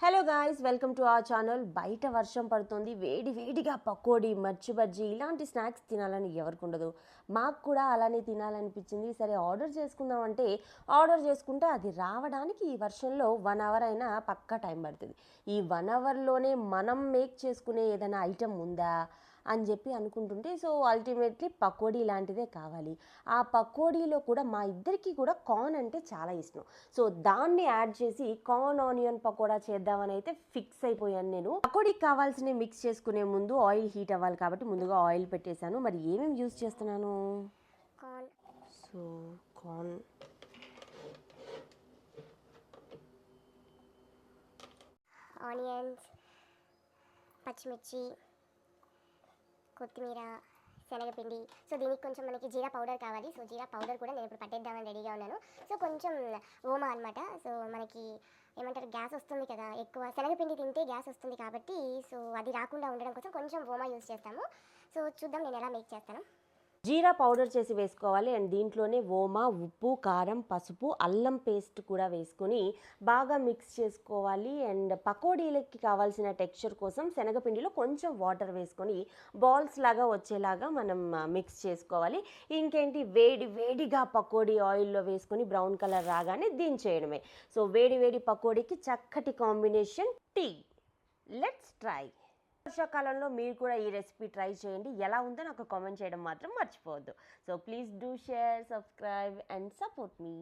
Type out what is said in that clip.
Hello guys welcome to ఆ channel బయట వర్షం పడుతుంది. వేడి వేడిగా పకోడీ మర్చి బజ్జీ ఇలాంటి స్నాక్స్ తినాలని ఎవరికి ఉండదు. మాకు కూడా అలానే తినాలనిపించింది. సరే ఆర్డర్ చేసుకుందామంటే ఆర్డర్ చేసుకుంటే అది రావడానికి ఈ వర్షంలో వన్ అవర్ అయినా పక్కా టైం పడుతుంది. ఈ వన్ అవర్లోనే మనం మేక్ చేసుకునే ఏదైనా ఐటెం ఉందా? అని చెప్పి అనుకుంటుంటే సో అల్టిమేట్లీ పకోడీ లాంటిదే కావాలి. ఆ పకోడీలో కూడా మా ఇద్దరికి కూడా కార్న్ అంటే చాలా ఇష్టం. సో దాన్ని యాడ్ చేసి కార్న్ ఆనియన్ పకోడా చేద్దామని అయితే ఫిక్స్ అయిపోయాను నేను. పకోడీకి కావాల్సిన మిక్స్ చేసుకునే ముందు ఆయిల్ హీట్ అవ్వాలి కాబట్టి ముందుగా ఆయిల్ పెట్టేశాను. మరి ఏమేమి యూస్ చేస్తున్నాను? సో కార్న్ ఆనియన్స్ పచ్చిమిర్చి. కొత్తిమీర శనగపిండి. సో దీనికి కొంచెం మనకి జీరా పౌడర్ కావాలి. సో జీరా పౌడర్ కూడా నేను ఇప్పుడు పట్టేద్దామని రెడీగా ఉన్నాను. సో కొంచెం ఓమా అనమాట సో మనకి ఏమంటారు గ్యాస్ వస్తుంది కదా ఎక్కువ శనగపిండి తింటే గ్యాస్ వస్తుంది కాబట్టి సో అది రాకుండా ఉండడం కోసం కొంచెం ఓమా యూస్ చేస్తాము. సో చూద్దాం నేను ఎలా మేక్ చేస్తాను. జీరా పౌడర్ చేసి వేసుకోవాలి. అండ్ దీంట్లోనే ఓమా ఉప్పు కారం పసుపు అల్లం పేస్ట్ కూడా వేసుకొని బాగా మిక్స్ చేసుకోవాలి. అండ్ పకోడీలకి కావాల్సిన టెక్స్చర్ కోసం శనగపిండిలో కొంచెం వాటర్ వేసుకొని బాల్స్ లాగా వచ్చేలాగా మనం మిక్స్ చేసుకోవాలి. ఇంకేంటి? వేడి వేడిగా పకోడీ ఆయిల్లో వేసుకొని బ్రౌన్ కలర్ రాగానే దించేయడమే. సో వేడి వేడి పకోడీకి చక్కటి కాంబినేషన్ టీ లెట్స్ ట్రై వర్షాకాలంలో మీరు కూడా ఈ రెసిపీ ట్రై చేయండి. ఎలా ఉందో నాకు కామెంట్ చేయడం మాత్రం మర్చిపోవద్దు. So please do share subscribe and support me